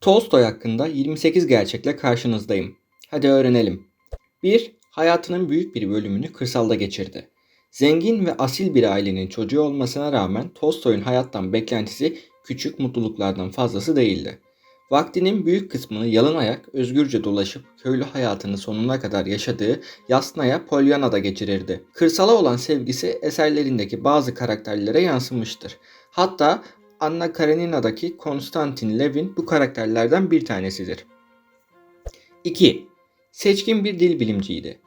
Tolstoy hakkında 28 gerçekle karşınızdayım. Hadi öğrenelim. 1. Hayatının büyük bir bölümünü kırsalda geçirdi. Zengin ve asil bir ailenin çocuğu olmasına rağmen Tolstoy'un hayattan beklentisi küçük mutluluklardan fazlası değildi. Vaktinin büyük kısmını yalın ayak özgürce dolaşıp köylü hayatını sonuna kadar yaşadığı Yasnaya Polyana'da geçirirdi. Kırsala olan sevgisi eserlerindeki bazı karakterlere yansımıştır. Hatta Anna Karenina'daki Konstantin Levin bu karakterlerden bir tanesidir. 2. Seçkin bir dil bilimciydi.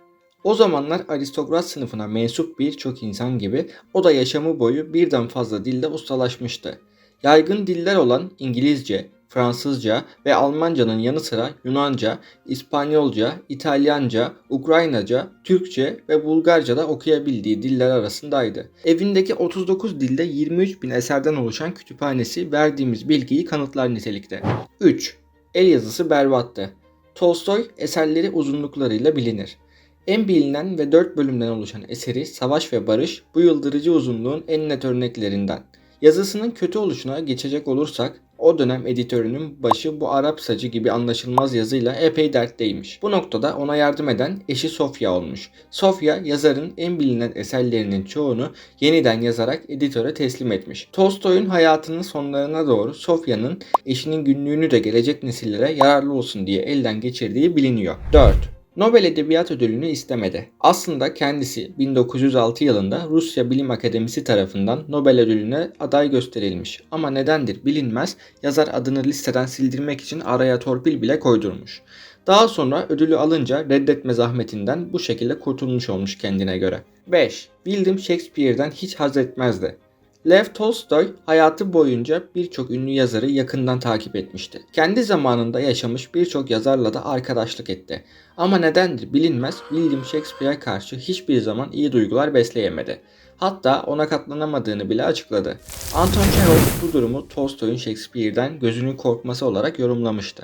O zamanlar aristokrat sınıfına mensup birçok insan gibi o da yaşamı boyu birden fazla dilde ustalaşmıştı. Yaygın diller olan İngilizce, Fransızca ve Almanca'nın yanı sıra Yunanca, İspanyolca, İtalyanca, Ukraynaca, Türkçe ve Bulgarca da okuyabildiği diller arasındaydı. Evindeki 39 dilde 23 bin eserden oluşan kütüphanesi verdiğimiz bilgiyi kanıtlar nitelikte. 3. El yazısı berbattı. Tolstoy eserleri uzunluklarıyla bilinir. En bilinen ve 4 bölümden oluşan eseri Savaş ve Barış bu yıldırıcı uzunluğun en net örneklerinden. Yazısının kötü oluşuna geçecek olursak o dönem editörünün başı bu Arap sacı gibi anlaşılmaz yazıyla epey dertteymiş. Bu noktada ona yardım eden eşi Sofya olmuş. Sofya yazarın en bilinen eserlerinin çoğunu yeniden yazarak editöre teslim etmiş. Tolstoy'un hayatının sonlarına doğru Sofya'nın eşinin günlüğünü de gelecek nesillere yararlı olsun diye elden geçirdiği biliniyor. 4. Nobel Edebiyat Ödülünü istemedi. Aslında kendisi 1906 yılında Rusya Bilim Akademisi tarafından Nobel Ödülüne aday gösterilmiş. Ama nedendir bilinmez yazar adını listeden sildirmek için araya torpil bile koydurmuş. Daha sonra ödülü alınca reddetme zahmetinden bu şekilde kurtulmuş olmuş kendine göre. 5. William Shakespeare'den hiç haz etmezdi. Lev Tolstoy hayatı boyunca birçok ünlü yazarı yakından takip etmişti. Kendi zamanında yaşamış birçok yazarla da arkadaşlık etti. Ama nedendir bilinmez William Shakespeare'e karşı hiçbir zaman iyi duygular besleyemedi. Hatta ona katlanamadığını bile açıkladı. Anton Chekhov bu durumu Tolstoy'un Shakespeare'den gözünün korkması olarak yorumlamıştı.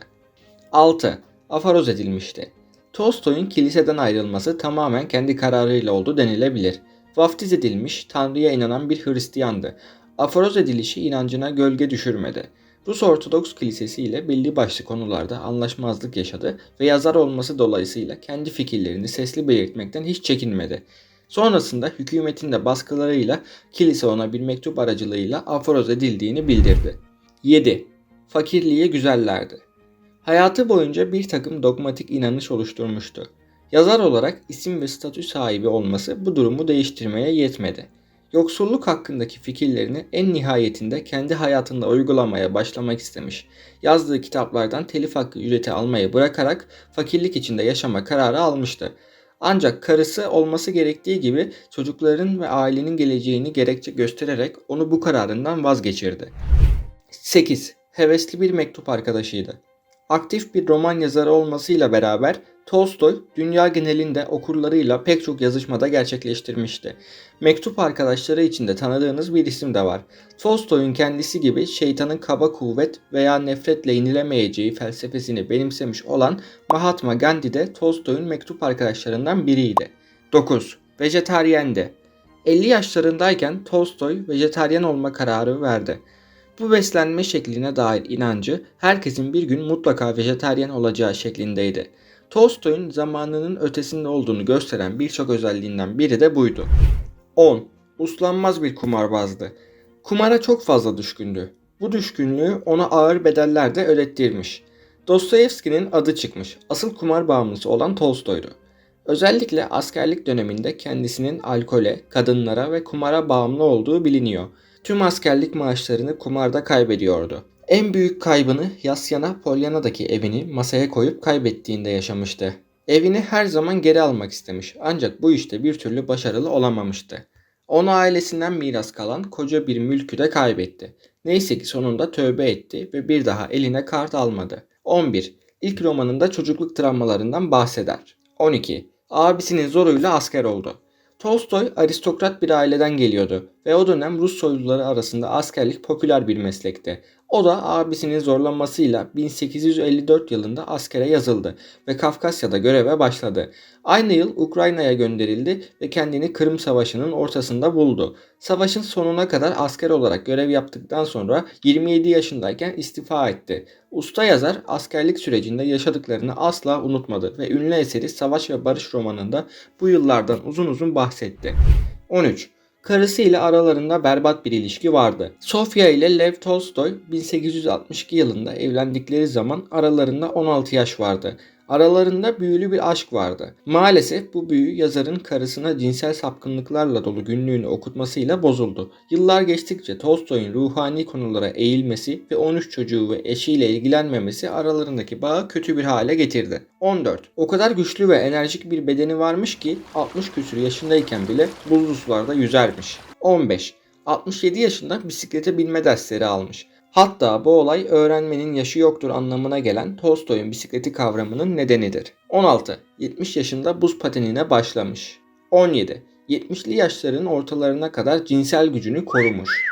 6. Afaroz edilmişti. Tolstoy'un kiliseden ayrılması tamamen kendi kararıyla oldu denilebilir vaftiz edilmiş, Tanrı'ya inanan bir Hristiyandı. Aforoz edilişi inancına gölge düşürmedi. Rus Ortodoks Kilisesi ile belli başlı konularda anlaşmazlık yaşadı ve yazar olması dolayısıyla kendi fikirlerini sesli belirtmekten hiç çekinmedi. Sonrasında hükümetin de baskılarıyla kilise ona bir mektup aracılığıyla aforoz edildiğini bildirdi. 7. Fakirliğe güzellerdi. Hayatı boyunca bir takım dogmatik inanış oluşturmuştu. Yazar olarak isim ve statü sahibi olması bu durumu değiştirmeye yetmedi. Yoksulluk hakkındaki fikirlerini en nihayetinde kendi hayatında uygulamaya başlamak istemiş. Yazdığı kitaplardan telif hakkı ücreti almayı bırakarak fakirlik içinde yaşama kararı almıştı. Ancak karısı olması gerektiği gibi çocukların ve ailenin geleceğini gerekçe göstererek onu bu kararından vazgeçirdi. 8. Hevesli bir mektup arkadaşıydı. Aktif bir roman yazarı olmasıyla beraber Tolstoy dünya genelinde okurlarıyla pek çok yazışmada gerçekleştirmişti. Mektup arkadaşları içinde tanıdığınız bir isim de var. Tolstoy'un kendisi gibi şeytanın kaba kuvvet veya nefretle yenilemeyeceği felsefesini benimsemiş olan Mahatma Gandhi de Tolstoy'un mektup arkadaşlarından biriydi. 9. Vejetaryendi. 50 yaşlarındayken Tolstoy vejetaryen olma kararı verdi. Bu beslenme şekline dair inancı herkesin bir gün mutlaka vejetaryen olacağı şeklindeydi. Tolstoy'un zamanının ötesinde olduğunu gösteren birçok özelliğinden biri de buydu. 10. Uslanmaz bir kumarbazdı. Kumara çok fazla düşkündü. Bu düşkünlüğü ona ağır bedeller de ödettirmiş. Dostoyevski'nin adı çıkmış. Asıl kumar bağımlısı olan Tolstoy'du. Özellikle askerlik döneminde kendisinin alkole, kadınlara ve kumara bağımlı olduğu biliniyor. Tüm askerlik maaşlarını kumarda kaybediyordu. En büyük kaybını Yasyana Polyana'daki evini masaya koyup kaybettiğinde yaşamıştı. Evini her zaman geri almak istemiş ancak bu işte bir türlü başarılı olamamıştı. Ona ailesinden miras kalan koca bir mülkü de kaybetti. Neyse ki sonunda tövbe etti ve bir daha eline kart almadı. 11. İlk romanında çocukluk travmalarından bahseder. 12. Abisinin zoruyla asker oldu. Tolstoy aristokrat bir aileden geliyordu ve o dönem Rus soyluları arasında askerlik popüler bir meslekti. O da abisinin zorlamasıyla 1854 yılında askere yazıldı ve Kafkasya'da göreve başladı. Aynı yıl Ukrayna'ya gönderildi ve kendini Kırım Savaşı'nın ortasında buldu. Savaşın sonuna kadar asker olarak görev yaptıktan sonra 27 yaşındayken istifa etti. Usta yazar askerlik sürecinde yaşadıklarını asla unutmadı ve ünlü eseri Savaş ve Barış romanında bu yıllardan uzun uzun bahsetti. 13. Karısıyla aralarında berbat bir ilişki vardı. Sofya ile Lev Tolstoy 1862 yılında evlendikleri zaman aralarında 16 yaş vardı. Aralarında büyülü bir aşk vardı. Maalesef bu büyü yazarın karısına cinsel sapkınlıklarla dolu günlüğünü okutmasıyla bozuldu. Yıllar geçtikçe Tolstoy'un ruhani konulara eğilmesi ve 13 çocuğu ve eşiyle ilgilenmemesi aralarındaki bağı kötü bir hale getirdi. 14. O kadar güçlü ve enerjik bir bedeni varmış ki 60 küsur yaşındayken bile buzlu sularda yüzermiş. 15. 67 yaşında bisiklete binme dersleri almış. Hatta bu olay öğrenmenin yaşı yoktur anlamına gelen Tolstoy'un bisikleti kavramının nedenidir. 16. 70 yaşında buz patenine başlamış. 17. 70'li yaşların ortalarına kadar cinsel gücünü korumuş.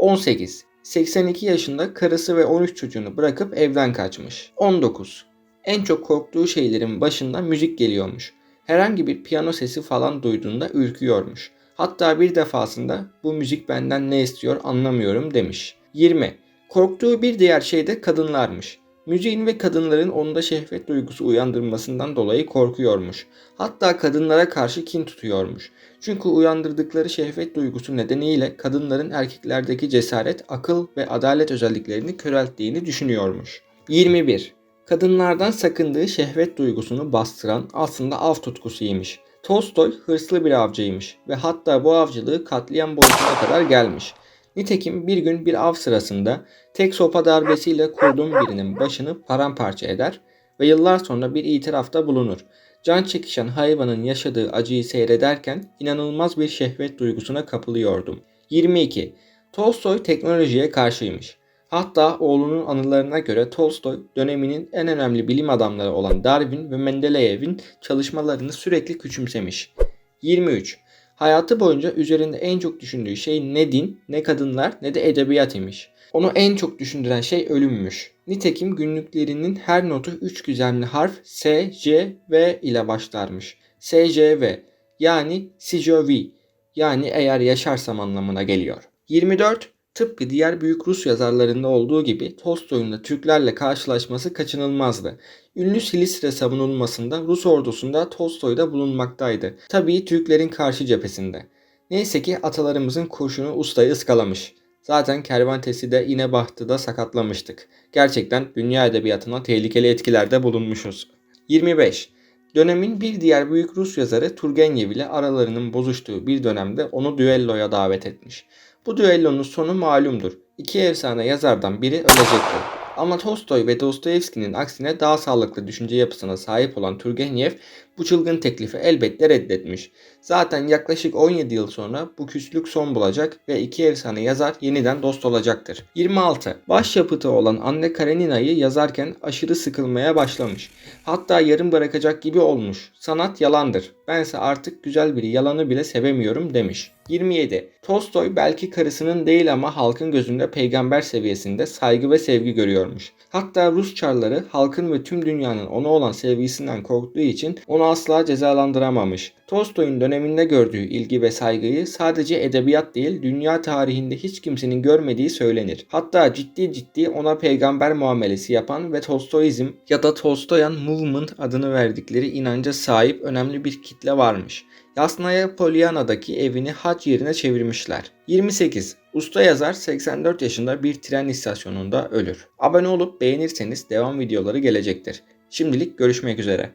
18. 82 yaşında karısı ve 13 çocuğunu bırakıp evden kaçmış. 19. En çok korktuğu şeylerin başında müzik geliyormuş. Herhangi bir piyano sesi falan duyduğunda ürküyormuş. Hatta bir defasında bu müzik benden ne istiyor anlamıyorum demiş. 20. Korktuğu bir diğer şey de kadınlarmış. Müziğin ve kadınların onda şehvet duygusu uyandırmasından dolayı korkuyormuş. Hatta kadınlara karşı kin tutuyormuş. Çünkü uyandırdıkları şehvet duygusu nedeniyle kadınların erkeklerdeki cesaret, akıl ve adalet özelliklerini körelttiğini düşünüyormuş. 21. Kadınlardan sakındığı şehvet duygusunu bastıran aslında av tutkusuymuş. Tolstoy hırslı bir avcıymış ve hatta bu avcılığı katliam boyutuna kadar gelmiş. Nitekim bir gün bir av sırasında tek sopa darbesiyle kurdun birinin başını paramparça eder ve yıllar sonra bir itirafta bulunur. Can çekişen hayvanın yaşadığı acıyı seyrederken inanılmaz bir şehvet duygusuna kapılıyordum. 22. Tolstoy teknolojiye karşıymış. Hatta oğlunun anılarına göre Tolstoy döneminin en önemli bilim adamları olan Darwin ve Mendeleyev'in çalışmalarını sürekli küçümsemiş. 23. Hayatı boyunca üzerinde en çok düşündüğü şey ne din, ne kadınlar, ne de edebiyat imiş. Onu en çok düşündüren şey ölümmüş. Nitekim günlüklerinin her notu 3 gizemli harf S, J, V ile başlarmış. S, J, V yani Sijovi yani eğer yaşarsam anlamına geliyor. 24. Tıpkı diğer büyük Rus yazarlarında olduğu gibi Tolstoy'un da Türklerle karşılaşması kaçınılmazdı. Ünlü Silistre savunulmasında Rus ordusunda Tolstoy da bulunmaktaydı. Tabii Türklerin karşı cephesinde. Neyse ki atalarımızın kurşunu ustayı ıskalamış. Zaten Kervantes'i de İnebahtı'da sakatlamıştık. Gerçekten dünya edebiyatına tehlikeli etkilerde bulunmuşuz. 25. Dönemin bir diğer büyük Rus yazarı Turgenev ile aralarının bozuştuğu bir dönemde onu düelloya davet etmiş. Bu düellonun sonu malumdur. İki efsane yazardan biri ölecektir. Ama Tolstoy ve Dostoyevski'nin aksine daha sağlıklı düşünce yapısına sahip olan Turgenev bu çılgın teklifi elbette reddetmiş. Zaten yaklaşık 17 yıl sonra bu küslük son bulacak ve iki efsane yazar yeniden dost olacaktır. 26. Başyapıtı olan Anne Karenina'yı yazarken aşırı sıkılmaya başlamış. Hatta yarım bırakacak gibi olmuş. Sanat yalandır. Bense artık güzel bir yalanı bile sevemiyorum demiş. 27. Tolstoy belki karısının değil ama halkın gözünde peygamber seviyesinde saygı ve sevgi görüyormuş. Hatta Rus çarları halkın ve tüm dünyanın ona olan sevgisinden korktuğu için onu asla cezalandıramamış. Tolstoy'un döneminde gördüğü ilgi ve saygıyı sadece edebiyat değil dünya tarihinde hiç kimsenin görmediği söylenir. Hatta ciddi ciddi ona peygamber muamelesi yapan ve Tolstoyizm ya da Tolstoyan Movement adını verdikleri inanca sahip önemli bir kitle varmış. Yasnaya Polyana'daki evini hac yerine çevirmişler. 28. Usta yazar 84 yaşında bir tren istasyonunda ölür. Abone olup beğenirseniz devam videoları gelecektir. Şimdilik görüşmek üzere.